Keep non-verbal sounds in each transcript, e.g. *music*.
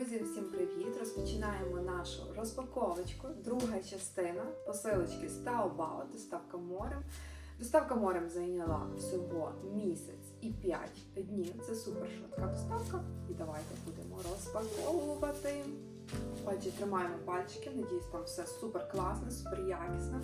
Друзі, всім привіт! Розпочинаємо нашу розпаковочку. Друга частина посилочки з Taobao, доставка морем. Доставка морем зайняла всього місяць і 5 днів. Це супер швидка доставка. І давайте будемо розпаковувати. Отже, тримаємо пальчики. Надіюсь, там все супер класне, супер якісне.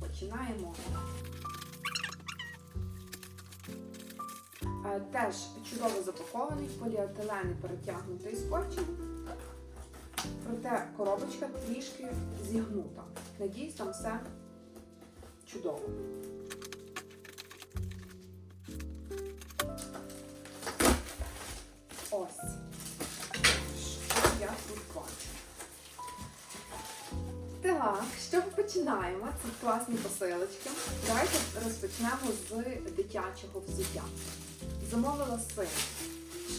Починаємо. Теж чудово запакований, поліетилен перетягнутий скотчем. Проте коробочка трішки зігнута. Надіюсь, там все чудово. Ось. Що я тут бачу? Так, що ми починаємо? Це класні посилочки. Давайте розпочнемо з дитячого взуття. Замовила син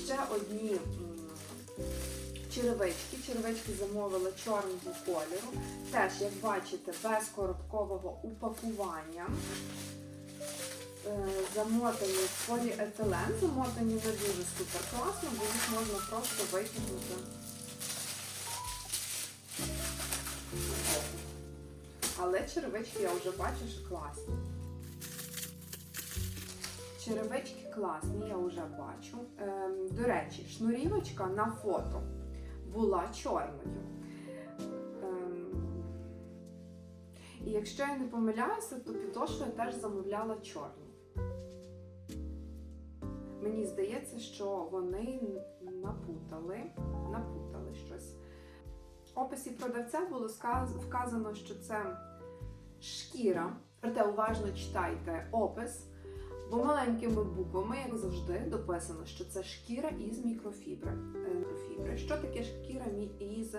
ще одні м, черевички. Черевички замовила чорного кольору. Теж, як бачите, без коробкового упакування. Е, Замотані в поліетилен, замотані не дуже супер класно, бо їх можна просто витягнути. Але черевички я вже бачу, що класні. Черевички класні, я вже бачу. Ем, до речі, шнурівочка на фото була чорною. Ем, і якщо я не помиляюся, то підошви я теж замовляла чорні. Мені здається, що вони напутали, напутали щось. В описі продавця було вказано, що це шкіра. Проте уважно читайте опис. Бо маленькими буквами, як завжди, дописано, що це шкіра із мікрофібри. Е, мікрофібри. Що таке шкіра із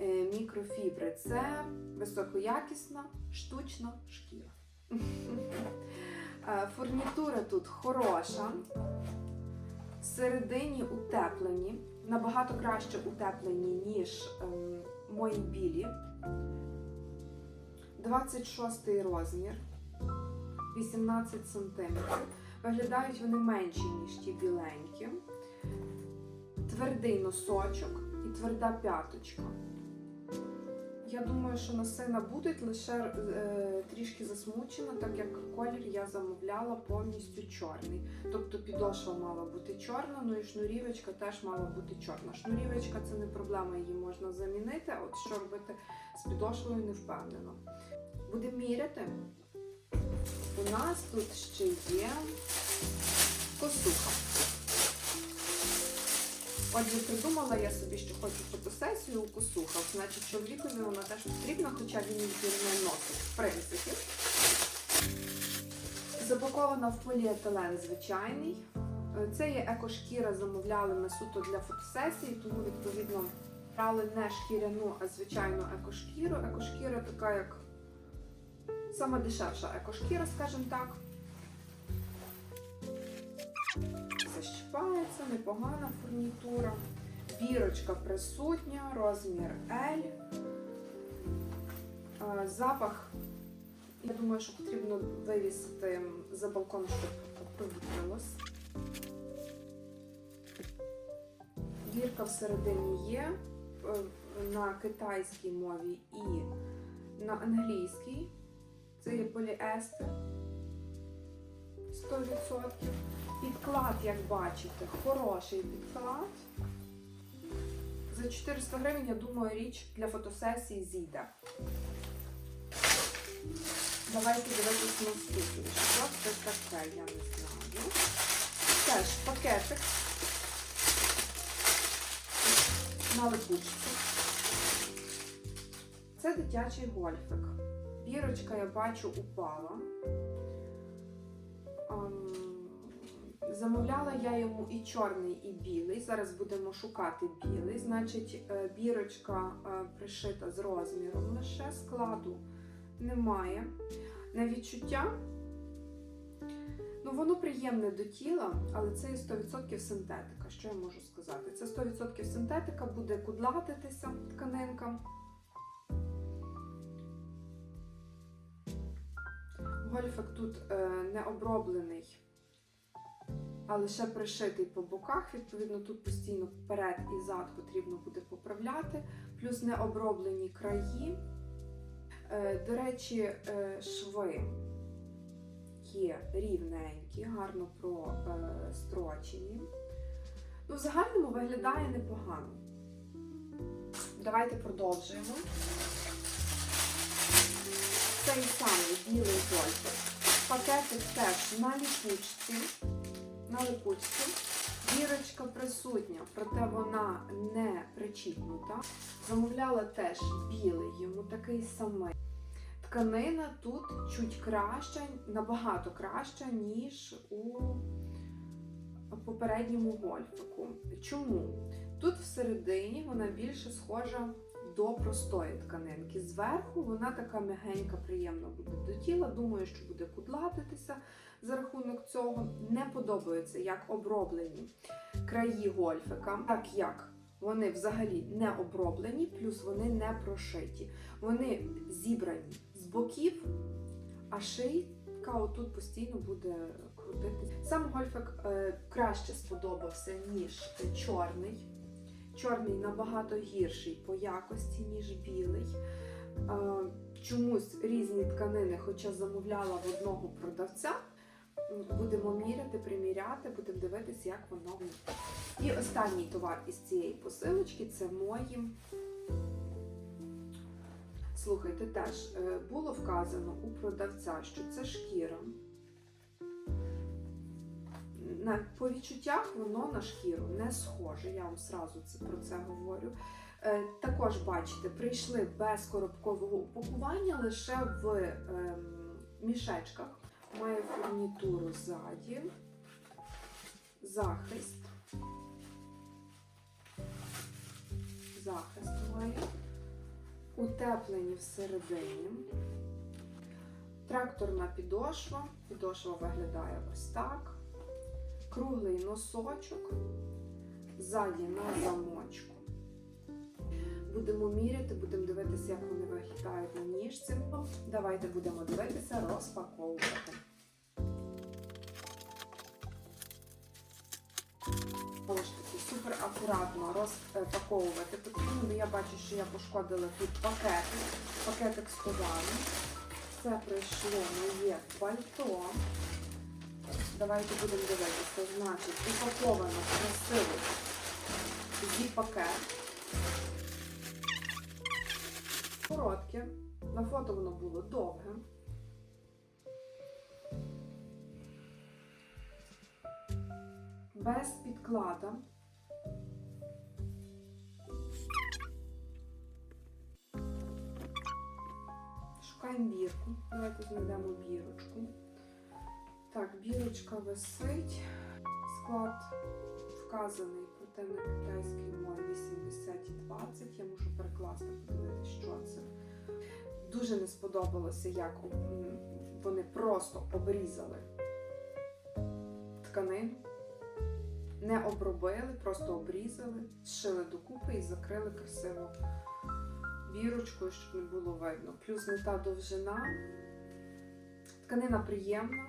е, мікрофібри? Це високоякісна штучна шкіра. *laughs* Е, Фурнітура тут хороша, всередині утеплені, набагато краще утеплені, ніж мої білі. 26 розмір. 18 см. Виглядають вони менші, ніж ті біленькі. Твердий носочок і тверда п'яточка. Я думаю, що на сина будуть лише е, трішки засмучено, так як колір я замовляла повністю чорний. Тобто підошва мала бути чорна, ну і шнурівочка теж мала бути чорна. Шнурівочка це не проблема, її можна замінити. От що робити з підошвою, не впевнено. Будемо міряти. У нас тут ще є косуха. Отже, придумала я собі, що хочу фотосесію у косухах. Значить, чоловікові вона теж потрібна, хоча він її не носить, в принципі. Запакована в поліетилен звичайний. Е, Це є екошкіра, замовляли ми суто для фотосесії, тому відповідно брали не шкіряну, а звичайну екошкіру. Екошкіра така, як сама дешевша екошкіра, скажімо так. Защіпається, непогана фурнітура. Бірочка присутня, розмір L. Е, Запах. Я думаю, що потрібно вивісити за балкон, щоб провітрилось. Бірка всередині є е, на китайській мові і на англійській. Це є поліестер 100%. Підклад, як бачите, хороший підклад. За 400 гривень, я думаю, річ для фотосесії зійде. Давайте дивитися наступне. Що це таке, я не знаю. Теж пакетик на липучку. Це дитячий гольфик. Бірочка, я бачу, упала. Замовляла я йому і чорний, і білий. Зараз будемо шукати білий. Значить, е, бірочка е, пришита з розміром лише складу немає. На відчуття, ну воно приємне до тіла, але це і 100% синтетика. Що я можу сказати? Це 100% синтетика, буде кудлатитися тканинка. Гольфик тут е, не оброблений а лише пришитий по боках. Відповідно, тут постійно вперед і зад потрібно буде поправляти, плюс не оброблені краї. Е, До речі, е, шви є рівненькі, гарно прострочені. Ну, в загальному виглядає непогано. Давайте продовжуємо. Цей самий білий гольфер. Пакетик теж на ліпучці. На липучці. Дірочка присутня, проте вона не причіпнута. Замовляла теж білий, йому такий самий. Тканина тут чуть краща, набагато краща, ніж у попередньому гольфику. Чому? Тут всередині вона більше схожа до простої тканинки. Зверху вона така м'ягенька, приємна буде до тіла. Думаю, що буде кудлатитися за рахунок цього. Не подобається, як оброблені краї гольфика, так як вони взагалі не оброблені, плюс вони не прошиті. Вони зібрані з боків, а шийка отут постійно буде крутитися. Сам гольфик е, краще сподобався, ніж чорний. Чорний набагато гірший по якості, ніж білий. Е, чомусь різні тканини, хоча замовляла в одного продавця. Будемо міряти, приміряти, будемо дивитися, як воно. буде. І останній товар із цієї посилочки це мої. Слухайте, теж е, було вказано у продавця, що це шкіра. На, по відчуттях воно на шкіру не схоже. Я вам сразу це, про це говорю. Е, також бачите, прийшли без коробкового упакування лише в ем, мішечках. Має фурнітуру ззаді, захист. Захист має. Утеплені всередині. Тракторна підошва. Підошва виглядає ось так. Круглий носочок. Ззаді на замочку. Будемо міряти, будемо дивитися, як вони виглядають на ніжці. Давайте будемо дивитися, розпаковувати. Супер акуратно розпаковувати потрібно. бо Я бачу, що я пошкодила тут пакетик, пакетик товаром. Це прийшло моє пальто. Давайте будемо дивитися. Значить, упаковано красиво зі пакет. Коротке. На фото воно було довге. Без підклада. Шукаємо бірку. Давайте знайдемо бірочку. Так, бірочка висить. Склад вказаний, проте на китайській мові 80 і 20. Я можу перекласти, подивитися, що це. Дуже не сподобалося, як вони просто обрізали тканину. Не обробили, просто обрізали, зшили докупи і закрили красиво бірочкою, щоб не було видно. Плюс не та довжина. Тканина приємна.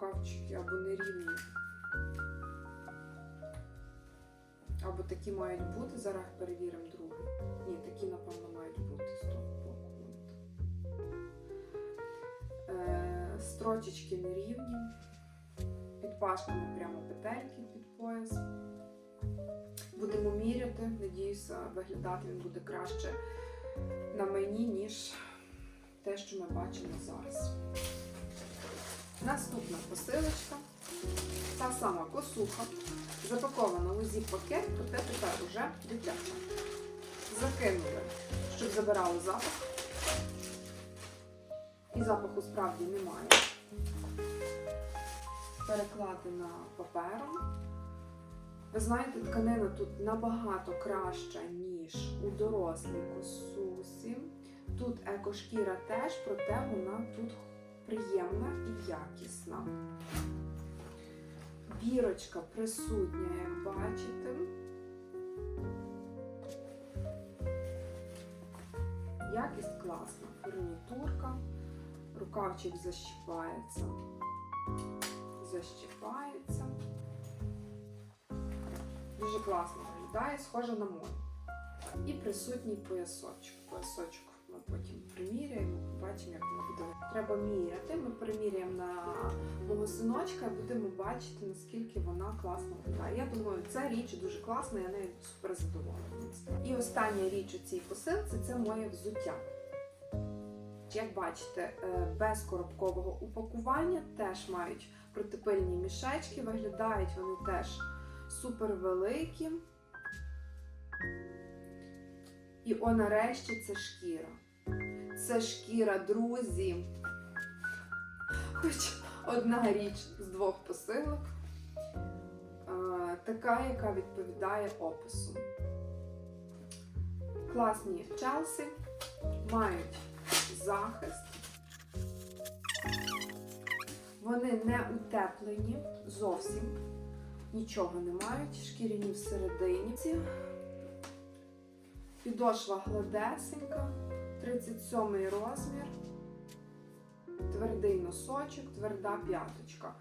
Рукавчики або нерівні. Або такі мають бути. Зараз перевіримо другий. Ні, такі, напевно, мають бути. Стоп, момент. Е, строчечки нерівні. Під пашками прямо петельки під пояс. Будемо міряти. Надіюся, виглядати він буде краще на мені, ніж те, що ми бачимо зараз. Наступна посилочка. Та сама косуха. Запакована у зіп-пакет, проте тепер уже дитяча. Закинули, щоб забирали запах. І запаху справді немає. Перекладена папером. Ви знаєте, тканина тут набагато краща, ніж у дорослій косусі. Тут екошкіра теж, проте вона тут приємна і якісна. Бірочка присутня, як бачите. Якість класна. Фурнітурка, рукавчик защіпається. защіпається. Дуже класно виглядає, схоже на море. І присутній поясочок. Поясочок ми потім приміряємо, побачимо, як воно буде. Треба міряти. Ми приміряємо на мого синочка і будемо бачити, наскільки вона класно виглядає. Я думаю, ця річ дуже класна, я нею супер задоволена. І остання річ у цій посилці це моє взуття. Як бачите, е, без коробкового упакування теж мають протипильні мішечки, виглядають вони теж супер великі. І о, нарешті це шкіра. Це шкіра, друзі. Хоч одна річ з двох посилок. Така, яка відповідає опису. Класні Челсі мають захист. Вони не утеплені зовсім. Нічого не мають, шкіряні всередині. Підошва гладесенька, 37 розмір, твердий носочок, тверда п'яточка.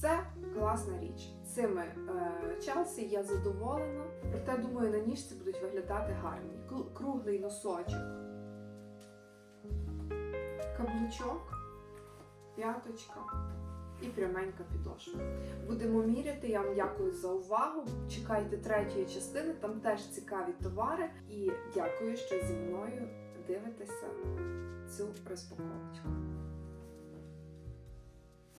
Це класна річ. Цими е, Челсі я задоволена, проте думаю, на ніжці будуть виглядати гарні. Круглий носочок, каблучок, п'яточка і пряменька підошва. Будемо міряти. Я вам дякую за увагу. Чекайте третьої частини, там теж цікаві товари. І дякую, що зі мною дивитеся цю розпаковочку.